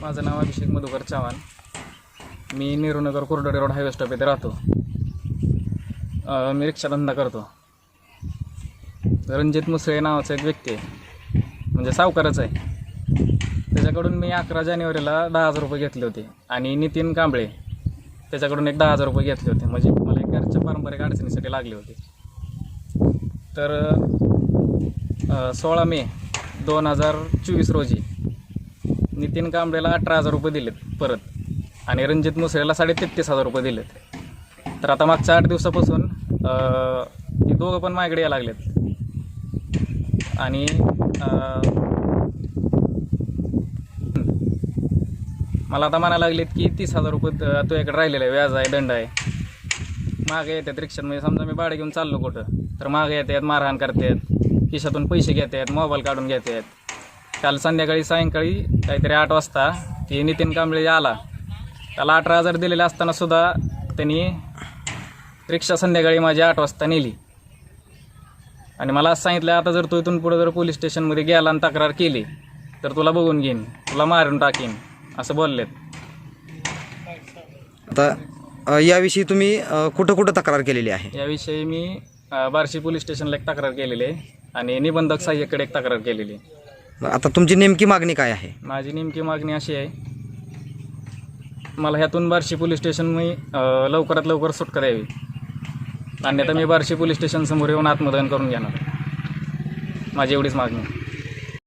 माझं नाव अभिषेक मधुकर चव्हाण. मी Nehrunagar Kurdodi road highway stop येथे राहतो. मी रिक्षाधंदा करतो. रणजित मुसळे नावाचा एक व्यक्ती आहे. म्हणजे सावकारच आहे. त्याच्याकडून मी अकरा जानेवारीला दहा हजार रुपये घेतले होते. आणि नितीन कांबळे त्याच्याकडून एक दहा हजार रुपये घेतले होते. म्हणजे मला एक घरच्या पारंपरिक अडचणीसाठी लागले होते. तर सोळा मे दोन हजार चोवीस रोजी नितीन कांबळेला अठरा हजार रुपये दिलेत परत. आणि रणजित मुसळेला साडे तेहतीस हजार रुपये दिलेत. तर आता मागच्या आठ दिवसापासून अ, हे दोघं पण माझ्याकडे यायला लागलेत. आणि मला आता म्हणायला लागलेत की तीस हजार रुपये तुझ्याकडे राहिलेलं आहे व्याज आहे दंड आहे. मागे येतात रिक्षात म्हणजे समजा मी भाडं घेऊन चाललो कुठं तर मागे येतात मारहाण करतात खिशातून पैसे घेतात मोबाईल काढून घेतात काल संध्याकाळी सायंकाळी काहीतरी आठ वाजता ती नितीन कांबळे आला. त्याला अठरा हजार दिलेले असताना सुद्धा त्यांनी रिक्षा संध्याकाळी माझी आठ वाजता नेली. आणि मला असं सांगितलं आता जर तू इथून पुढे जर पोलीस स्टेशनमध्ये गेला आणि तक्रार केली तर तुला बघून घेईन तुला मारून टाकीन असं बोललेत. आता अ, याविषयी तुम्ही अ, कुठं कुठं तक्रार केलेली आहे? याविषयी मी अ, बार्शी पोलीस स्टेशनला एक तक्रार केलेली आहे आणि निबंधक सहाय्यकडे एक तक्रार केलेली आहे. आता तुमची नेमकी मागणी काय आहे? माझी नेमकी मागणी अशी आहे मला ह्यातून बार्शी पोलीस स्टेशन मी लवकरात लवकर सुटका द्यावी. अन्यथा मी बार्शी पोलीस स्टेशन समोर येऊन आत्मदहन करून घेणार. माझी एवढीच मागणी